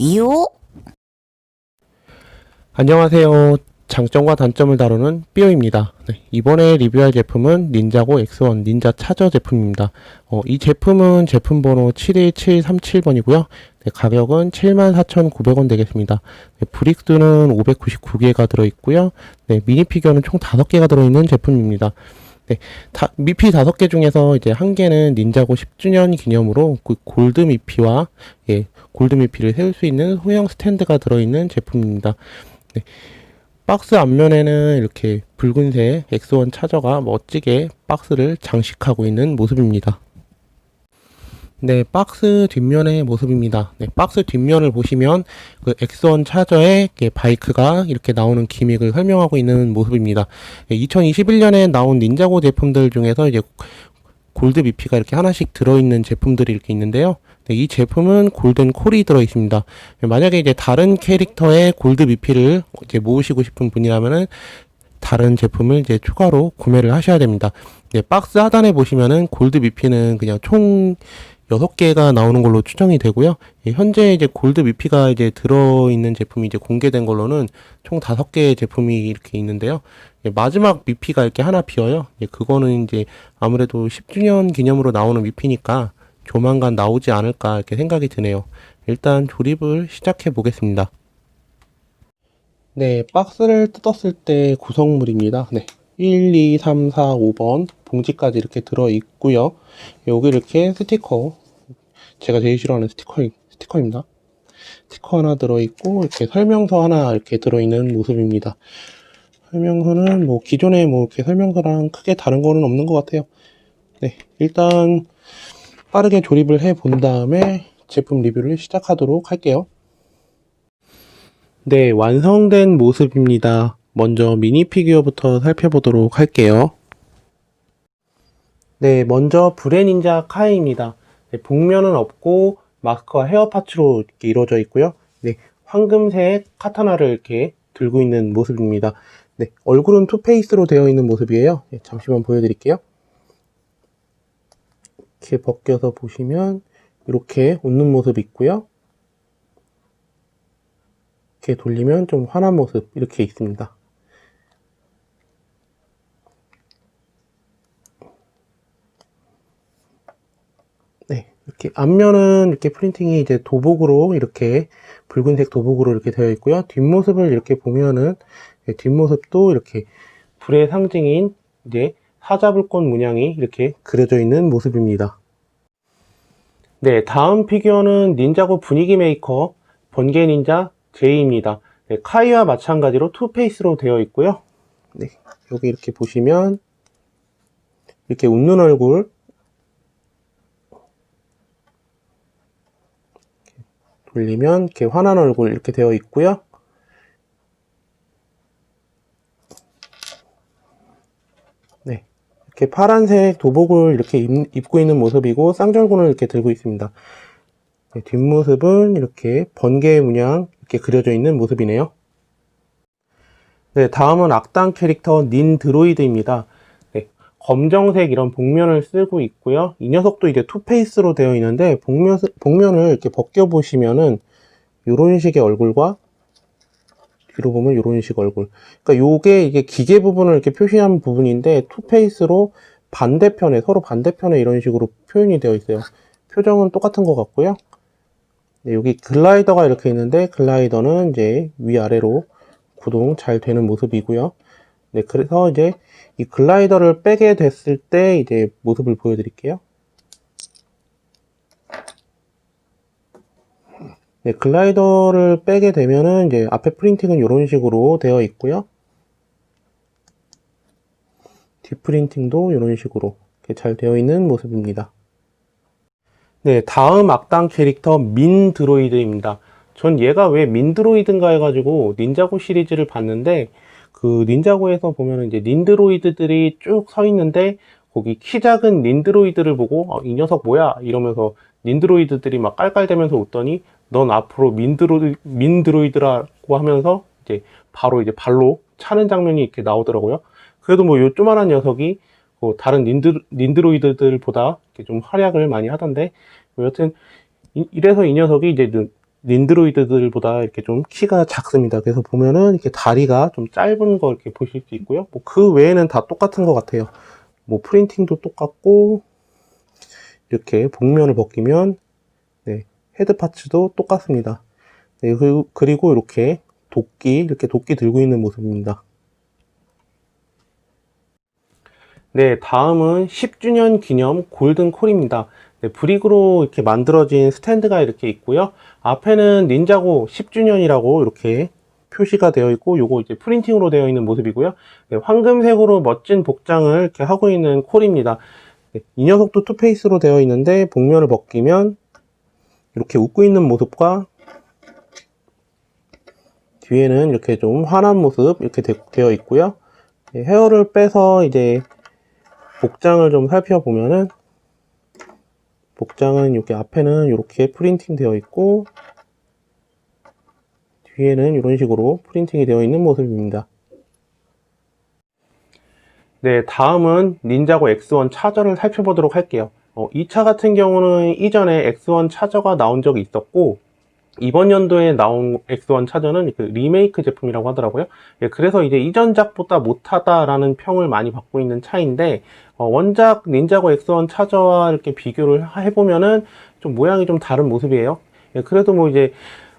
미오 안녕하세요. 장점과 단점을 다루는 삐오입니다. 네, 이번에 리뷰할 제품은 닌자고 X1 닌자 차저 제품입니다. 어, 이 제품은 제품 번호 71737번이고요. 네, 가격은 74,900원 되겠습니다. 네, 브릭스는 599개가 들어있고요. 네, 미니 피규어는 총 5개가 들어있는 제품입니다. 네, 다, 미피 5개 중에서 이제 한 개는 닌자고 10주년 기념으로 그 골드 미피와 예, 골드 미피를 세울 수 있는 소형 스탠드가 들어있는 제품입니다. 네, 박스 앞면에는 이렇게 붉은색 X1 차저가 멋지게 박스를 장식하고 있는 모습입니다. 네, 박스 뒷면의 모습입니다. 네, 박스 뒷면을 보시면 그 X1 차저의 바이크가 이렇게 나오는 기믹을 설명하고 있는 모습입니다. 2021년에 나온 닌자고 제품들 중에서 이제 골드 미피가 이렇게 하나씩 들어있는 제품들이 이렇게 있는데요. 네, 이 제품은 골든 콜이 들어 있습니다. 만약에 이제 다른 캐릭터의 골드 미피를 이제 모으시고 싶은 분이라면은 다른 제품을 이제 추가로 구매를 하셔야 됩니다. 네, 박스 하단에 보시면은 골드 미피는 그냥 총 6개가 나오는 걸로 추정이 되고요. 예, 현재 이제 골드 미피가 이제 들어있는 제품이 이제 공개된 걸로는 총 5개의 제품이 이렇게 있는데요. 예, 마지막 미피가 이렇게 하나 비어요. 예, 그거는 이제 아무래도 10주년 기념으로 나오는 미피니까 조만간 나오지 않을까 이렇게 생각이 드네요. 일단 조립을 시작해 보겠습니다. 네, 박스를 뜯었을 때 구성물입니다. 네. 1, 2, 3, 4, 5번 봉지까지 이렇게 들어 있고요. 여기 이렇게 스티커 제가 제일 싫어하는 스티커 스티커입니다. 스티커 하나 들어 있고 이렇게 설명서 하나 이렇게 들어 있는 모습입니다. 설명서는 뭐 기존에 뭐 이렇게 설명서랑 크게 다른 거는 없는 것 같아요. 네, 일단 빠르게 조립을 해 본 다음에 제품 리뷰를 시작하도록 할게요. 네, 완성된 모습입니다. 먼저 미니 피규어부터 살펴보도록 할게요. 네, 먼저 브레닌자 카이입니다. 네, 복면은 없고 마스크와 헤어 파츠로 이렇게 이루어져 있고요. 네, 황금색 카타나를 이렇게 들고 있는 모습입니다. 네, 얼굴은 투페이스로 되어 있는 모습이에요. 네, 잠시만 보여드릴게요. 이렇게 벗겨서 보시면 이렇게 웃는 모습이 있고요. 이렇게 돌리면 좀 화난 모습 이렇게 있습니다. 네, 이렇게 앞면은 이렇게 프린팅이 이제 도복으로 이렇게 붉은색 도복으로 이렇게 되어 있고요. 뒷모습을 이렇게 보면은 네, 뒷모습도 이렇게 불의 상징인 이제 사자불꽃 문양이 이렇게 그려져 있는 모습입니다. 네, 다음 피규어는 닌자고 분위기 메이커 번개 닌자 J입니다. 네, 카이와 마찬가지로 투페이스로 되어 있고요. 네, 여기 이렇게 보시면 이렇게 웃는 얼굴 돌리면 이렇게 환한 얼굴 이렇게 되어 있고요. 네, 이렇게 파란색 도복을 이렇게 입, 고 있는 모습이고 쌍절곤을 이렇게 들고 있습니다. 네, 뒷모습은 이렇게 번개 문양 이렇게 그려져 있는 모습이네요. 네, 다음은 악당 캐릭터 닌 드로이드입니다. 네, 검정색 이런 복면을 쓰고 있고요. 이 녀석도 이제 투페이스로 되어 있는데 복면, 복면을 이렇게 벗겨 보시면은 이런 식의 얼굴과 뒤로 보면 이런 식 얼굴. 그러니까 요게 이게 기계 부분을 이렇게 표시한 부분인데 투페이스로 반대편에 서로 반대편에 이런 식으로 표현이 되어 있어요. 표정은 똑같은 것 같고요. 네, 여기 글라이더가 이렇게 있는데 글라이더는 이제 위아래로 구동 잘 되는 모습이고요. 네, 그래서 이제 이 글라이더를 빼게 됐을 때 이제 모습을 보여드릴게요. 네, 글라이더를 빼게 되면은 이제 앞에 프린팅은 이런 식으로 되어 있고요. 뒷 프린팅도 이런 식으로 잘 되어 있는 모습입니다. 네, 다음 악당 캐릭터 민 드로이드입니다. 전 얘가 왜 민 드로이드인가 해가지고 닌자고 시리즈를 봤는데 그 닌자고에서 보면 이제 닌드로이드들이 쭉 서 있는데 거기 키 작은 닌드로이드를 보고 어, 이 녀석 뭐야 이러면서 닌드로이드들이 막 깔깔대면서 웃더니 넌 앞으로 민드로 민드로이드라고 하면서 이제 바로 이제 발로 차는 장면이 이렇게 나오더라고요. 그래도 뭐 요 조만한 녀석이 뭐 다른 닌드, 닌드로이드들보다 이렇게 좀 활약을 많이 하던데 뭐 여튼 이, 이래서 이 녀석이 이제 닌드로이드들보다 이렇게 좀 키가 작습니다. 그래서 보면은 이렇게 다리가 좀 짧은 거 이렇게 보실 수 있고요. 뭐 그 외에는 다 똑같은 것 같아요. 뭐 프린팅도 똑같고 이렇게 복면을 벗기면 네, 헤드 파츠도 똑같습니다. 네, 그리고, 그리고 이렇게 도끼 이렇게 도끼 들고 있는 모습입니다. 네, 다음은 10주년 기념 골든 콜입니다. 네, 브릭으로 이렇게 만들어진 스탠드가 이렇게 있고요. 앞에는 닌자고 10주년이라고 이렇게 표시가 되어 있고, 요거 이제 프린팅으로 되어 있는 모습이고요. 네, 황금색으로 멋진 복장을 이렇게 하고 있는 콜입니다. 네, 이 녀석도 투페이스로 되어 있는데, 복면을 벗기면 이렇게 웃고 있는 모습과 뒤에는 이렇게 좀 환한 모습 이렇게 되, 되어 있고요. 네, 헤어를 빼서 이제 복장을 좀 살펴보면은 복장은 여기 앞에는 이렇게 프린팅 되어 있고 뒤에는 이런 식으로 프린팅이 되어 있는 모습입니다. 네, 다음은 닌자고 X1 차저를 살펴보도록 할게요. 어, 이 차 같은 경우는 이전에 X1 차저가 나온 적이 있었고 이번 연도에 나온 X1 차저는 그 리메이크 제품이라고 하더라고요. 예, 그래서 이제 이전작보다 못하다라는 평을 많이 받고 있는 차인데 어, 원작 닌자고 X1 차저와 이렇게 비교를 해보면은 좀 모양이 좀 다른 모습이에요. 예, 그래도 뭐 이제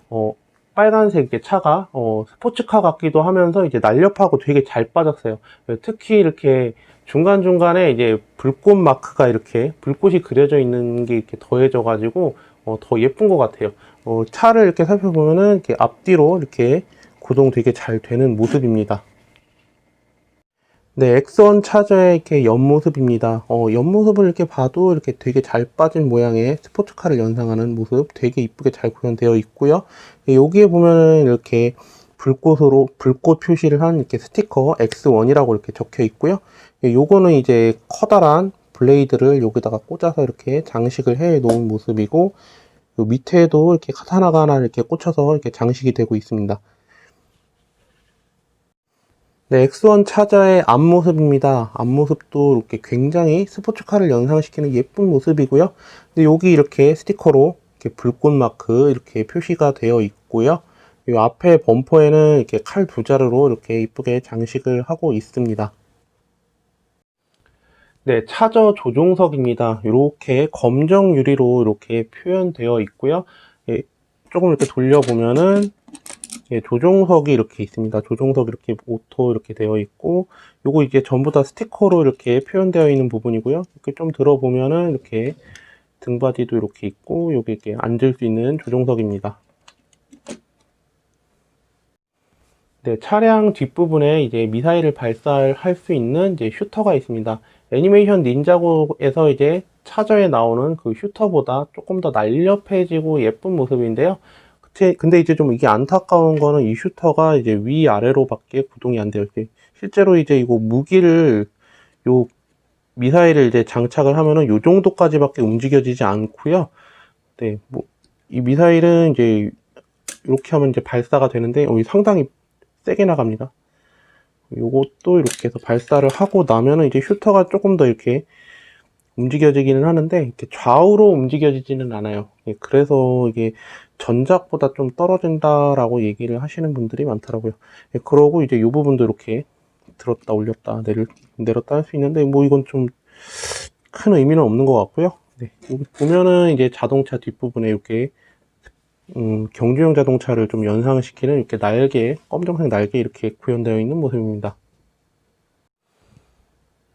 어, 빨간색 차가 어, 스포츠카 같기도 하면서 이제 날렵하고 되게 잘 빠졌어요. 예, 특히 이렇게 중간 중간에 이제 불꽃 마크가 이렇게 불꽃이 그려져 있는 게 이렇게 더해져 가지고 어, 더 예쁜 것 같아요. 어, 차를 이렇게 살펴보면은 이렇게 앞뒤로 이렇게 구동 되게 잘 되는 모습입니다. 네, 엑선 차저의 이렇게 옆모습입니다. 어, 옆모습을 이렇게 봐도 이렇게 되게 잘 빠진 모양의 스포츠카를 연상하는 모습 되게 이쁘게 잘 구현되어 있고요. 예, 여기에 보면은 이렇게 불꽃으로 불꽃 표시를 한 이렇게 스티커 X1이라고 이렇게 적혀 있고요. 예, 요거는 이제 커다란 블레이드를 여기다가 꽂아서 이렇게 장식을 해 놓은 모습이고 요 밑에도 이렇게 카타나가 하나 이렇게 꽂혀서 이렇게 장식이 되고 있습니다. 네, X1 차저의 앞모습입니다. 앞모습도 이렇게 굉장히 스포츠카를 연상시키는 예쁜 모습이고요. 근데 여기 이렇게 스티커로 이렇게 불꽃 마크 이렇게 표시가 되어 있고요. 이 앞에 범퍼에는 이렇게 칼 두 자루로 이렇게 이쁘게 장식을 하고 있습니다. 네, 차저 조종석입니다. 이렇게 검정 유리로 이렇게 표현되어 있고요. 예, 조금 이렇게 돌려보면은 예, 조종석이 이렇게 있습니다. 조종석 이렇게 오토 이렇게 되어 있고, 요거 이게 전부 다 스티커로 이렇게 표현되어 있는 부분이고요. 이렇게 좀 들어보면은 이렇게 등받이도 이렇게 있고, 여기 이렇게 앉을 수 있는 조종석입니다. 네, 차량 뒷부분에 이제 미사일을 발사할 수 있는 이제 슈터가 있습니다. 애니메이션 닌자고에서 이제 차저에 나오는 그 슈터보다 조금 더 날렵해지고 예쁜 모습인데요. 근데 이제 좀 이게 안타까운 거는 이 슈터가 이제 위아래로밖에 구동이 안 돼요. 실제로 이제 이거 무기를 요 미사일을 이제 장착을 하면은 요 정도까지밖에 움직여지지 않고요. 네, 뭐 이 미사일은 이제 이렇게 하면 이제 발사가 되는데 어, 상당히 세게 나갑니다. 요것도 이렇게 해서 발사를 하고 나면은 이제 슈터가 조금 더 이렇게 움직여지기는 하는데 이렇게 좌우로 움직여지지는 않아요. 예, 그래서 이게 전작보다 좀 떨어진다라고 얘기를 하시는 분들이 많더라고요. 예, 그러고 이제 이 부분도 이렇게 들었다 올렸다 내릴, 내렸다 할 수 있는데 뭐 이건 좀 큰 의미는 없는 것 같고요. 네, 보면은 이제 자동차 뒷부분에 이렇게 음, 경주용 자동차를 좀 연상시키는 이렇게 날개, 검정색 날개 이렇게 구현되어 있는 모습입니다.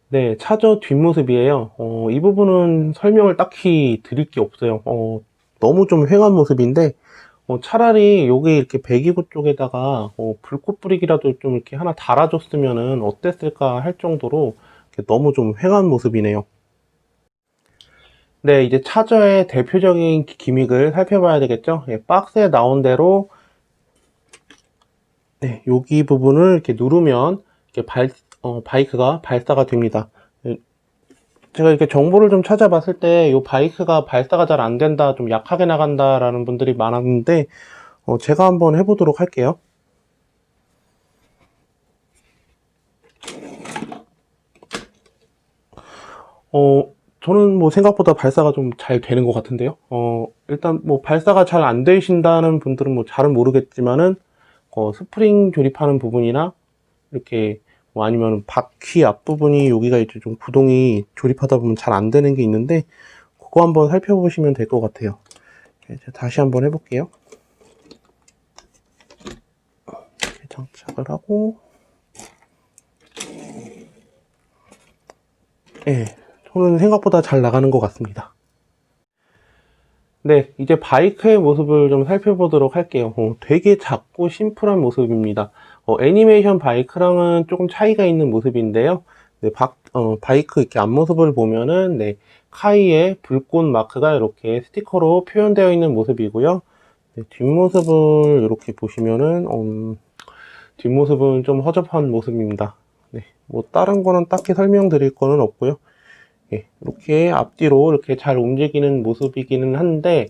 네, 차저 뒷모습이에요. 어, 이 부분은 설명을 딱히 드릴 게 없어요. 어, 너무 좀 휑한 모습인데, 어, 차라리 여기 이렇게 배기구 쪽에다가 어, 불꽃 뿌리기라도 좀 이렇게 하나 달아줬으면은 어땠을까 할 정도로 너무 좀 휑한 모습이네요. 네, 이제 차저의 대표적인 기믹을 살펴봐야 되겠죠. 예, 박스에 나온 대로 네, 여기 부분을 이렇게 누르면 이렇게 발, 어, 바이크가 발사가 됩니다. 예, 제가 이렇게 정보를 좀 찾아봤을 때 이 바이크가 발사가 잘 안 된다, 좀 약하게 나간다라는 분들이 많았는데 어, 제가 한번 해보도록 할게요. 어, 저는 뭐 생각보다 발사가 좀 잘 되는 것 같은데요. 어, 일단 뭐 발사가 잘 안 되신다는 분들은 뭐 잘은 모르겠지만은, 어, 스프링 조립하는 부분이나, 이렇게, 뭐 아니면 바퀴 앞부분이 여기가 이제 좀 구동이 조립하다 보면 잘 안 되는 게 있는데, 그거 한번 살펴보시면 될 것 같아요. 이제 다시 한번 해볼게요. 이렇게 장착을 하고, 예, 손은 생각보다 잘 나가는 것 같습니다. 네, 이제 바이크의 모습을 좀 살펴보도록 할게요. 어, 되게 작고 심플한 모습입니다. 어, 애니메이션 바이크랑은 조금 차이가 있는 모습인데요. 네, 바, 어, 바이크 이렇게 앞모습을 보면은, 네, 카이의 불꽃 마크가 이렇게 스티커로 표현되어 있는 모습이고요. 네, 뒷모습을 이렇게 보시면은, 음, 뒷모습은 좀 허접한 모습입니다. 네, 뭐 다른 거는 딱히 설명드릴 거는 없고요. 예, 이렇게 앞뒤로 이렇게 잘 움직이는 모습이기는 한데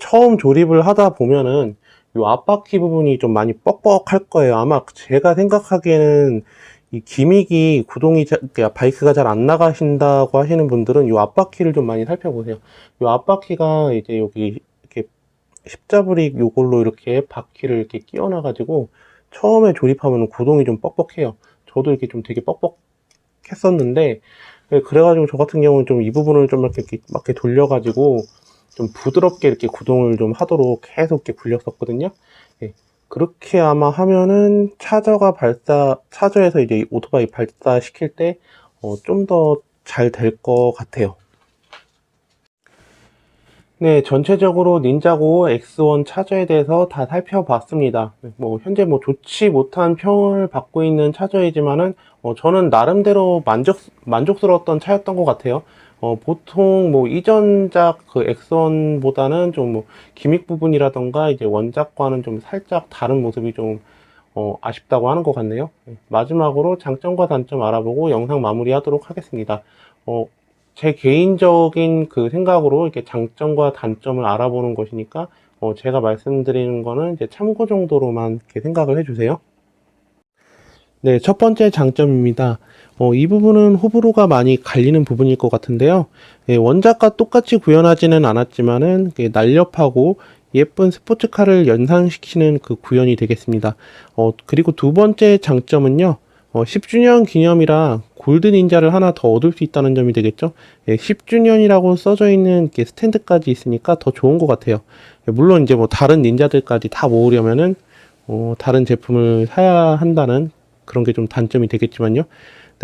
처음 조립을 하다 보면은 이 앞바퀴 부분이 좀 많이 뻑뻑할 거예요. 아마 제가 생각하기에는 이 기믹이 구동이 자- 그러니까 바이크가 잘 안 나가신다고 하시는 분들은 이 앞바퀴를 좀 많이 살펴보세요. 이 앞바퀴가 이제 여기 이렇게 십자브릭 요걸로 이렇게 바퀴를 이렇게 끼워놔 가지고 처음에 조립하면 구동이 좀 뻑뻑해요. 저도 이렇게 좀 되게 뻑뻑했었는데 네, 그래가지고 저 같은 경우는 좀 이 부분을 좀 이렇게, 막 이렇게 돌려가지고 좀 부드럽게 이렇게 구동을 좀 하도록 계속 이렇게 굴렸었거든요. 예, 그렇게 아마 하면은 차저가 발사, 차저에서 이제 이 오토바이 발사시킬 때, 어, 좀 더 잘 될 것 같아요. 네, 전체적으로 닌자고 X1 차저에 대해서 다 살펴봤습니다. 네, 뭐, 현재 뭐 좋지 못한 평을 받고 있는 차저이지만은, 어, 저는 나름대로 만족, 만족스러웠던 차였던 것 같아요. 어, 보통 뭐 이전작 그 X1보다는 좀 뭐 기믹 부분이라던가 이제 원작과는 좀 살짝 다른 모습이 좀 어, 아쉽다고 하는 것 같네요. 네, 마지막으로 장점과 단점 알아보고 영상 마무리하도록 하겠습니다. 어, 제 개인적인 그 생각으로 이렇게 장점과 단점을 알아보는 것이니까 어, 제가 말씀드리는 거는 이제 참고 정도로만 이렇게 생각을 해주세요. 네, 첫 번째 장점입니다. 어, 이 부분은 호불호가 많이 갈리는 부분일 것 같은데요. 예, 원작과 똑같이 구현하지는 않았지만은 날렵하고 예쁜 스포츠카를 연상시키는 그 구현이 되겠습니다. 어, 그리고 두 번째 장점은요. 어, 10주년 기념이라 골드 닌자를 하나 더 얻을 수 있다는 점이 되겠죠. 예, 10주년이라고 써져 있는 이렇게 스탠드까지 있으니까 더 좋은 것 같아요. 예, 물론 이제 뭐 다른 닌자들까지 다 모으려면은 어, 다른 제품을 사야 한다는 그런 게 좀 단점이 되겠지만요.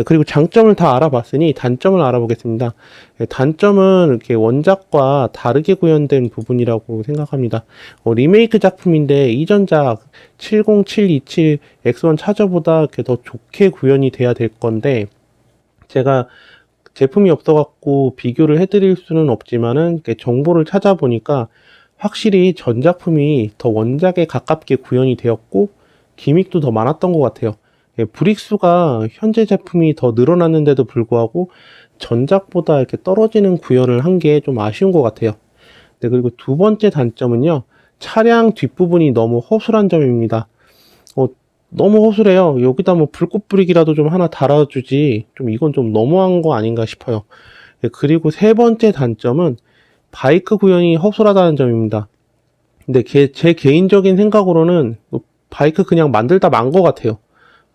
네, 그리고 장점을 다 알아봤으니 단점을 알아보겠습니다. 예, 단점은 이렇게 원작과 다르게 구현된 부분이라고 생각합니다. 어, 리메이크 작품인데 이전작 70727 X1 차저보다 이렇게 더 좋게 구현이 돼야 될 건데 제가 제품이 없어갖고 비교를 해드릴 수는 없지만은 정보를 찾아보니까 확실히 전 작품이 더 원작에 가깝게 구현이 되었고 기믹도 더 많았던 것 같아요. 예, 브릭수가 현재 제품이 더 늘어났는데도 불구하고 전작보다 이렇게 떨어지는 구현을 한 게 좀 아쉬운 것 같아요. 네, 그리고 두 번째 단점은요. 차량 뒷부분이 너무 허술한 점입니다. 어, 너무 허술해요. 여기다 뭐 불꽃 브릭이라도 좀 하나 달아주지. 좀 이건 좀 너무한 거 아닌가 싶어요. 네, 그리고 세 번째 단점은 바이크 구현이 허술하다는 점입니다. 근데 개- 제 개인적인 생각으로는 바이크 그냥 만들다 만것 같아요.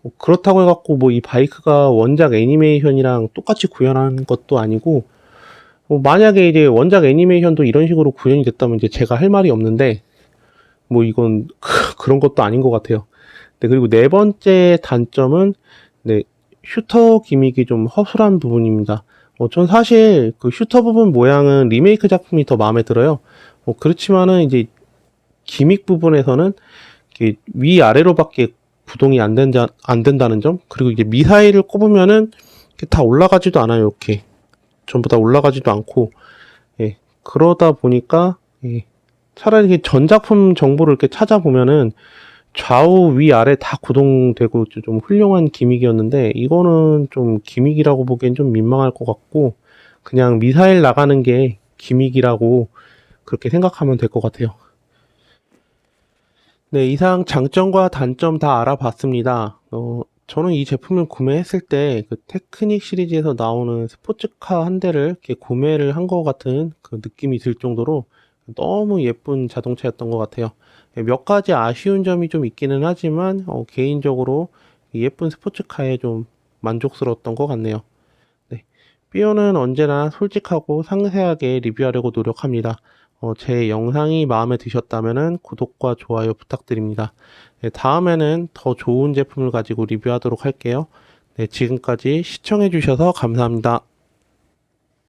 뭐 그렇다고 해갖고 뭐 이 바이크가 원작 애니메이션이랑 똑같이 구현한 것도 아니고 뭐 만약에 이제 원작 애니메이션도 이런 식으로 구현이 됐다면 이제 제가 할 말이 없는데 뭐 이건 그런 것도 아닌 것 같아요. 네, 그리고 네 번째 단점은 네, 슈터 기믹이 좀 허술한 부분입니다. 어, 전 사실 그 슈터 부분 모양은 리메이크 작품이 더 마음에 들어요. 어, 그렇지만은 이제 기믹 부분에서는 위아래로밖에 구동이 안, 된다, 안 된다는 점? 그리고 이제 미사일을 꼽으면은 다 올라가지도 않아요 이렇게. 전부 다 올라가지도 않고. 예 그러다 보니까 예, 차라리 전작품 정보를 이렇게 찾아보면은 좌우 위 아래 다 구동되고 좀 훌륭한 기믹이었는데 이거는 좀 기믹이라고 보기엔 좀 민망할 것 같고 그냥 미사일 나가는 게 기믹이라고 그렇게 생각하면 될 것 같아요. 네, 이상 장점과 단점 다 알아봤습니다. 어, 저는 이 제품을 구매했을 때 그 테크닉 시리즈에서 나오는 스포츠카 한 대를 이렇게 구매를 한 것 같은 그 느낌이 들 정도로 너무 예쁜 자동차였던 것 같아요. 예, 몇 가지 아쉬운 점이 좀 있기는 하지만 어, 개인적으로 이 예쁜 스포츠카에 좀 만족스러웠던 것 같네요. 네. 삐오는 언제나 솔직하고 상세하게 리뷰하려고 노력합니다. 어, 제 영상이 마음에 드셨다면 구독과 좋아요 부탁드립니다. 네, 다음에는 더 좋은 제품을 가지고 리뷰하도록 할게요. 네, 지금까지 시청해주셔서 감사합니다.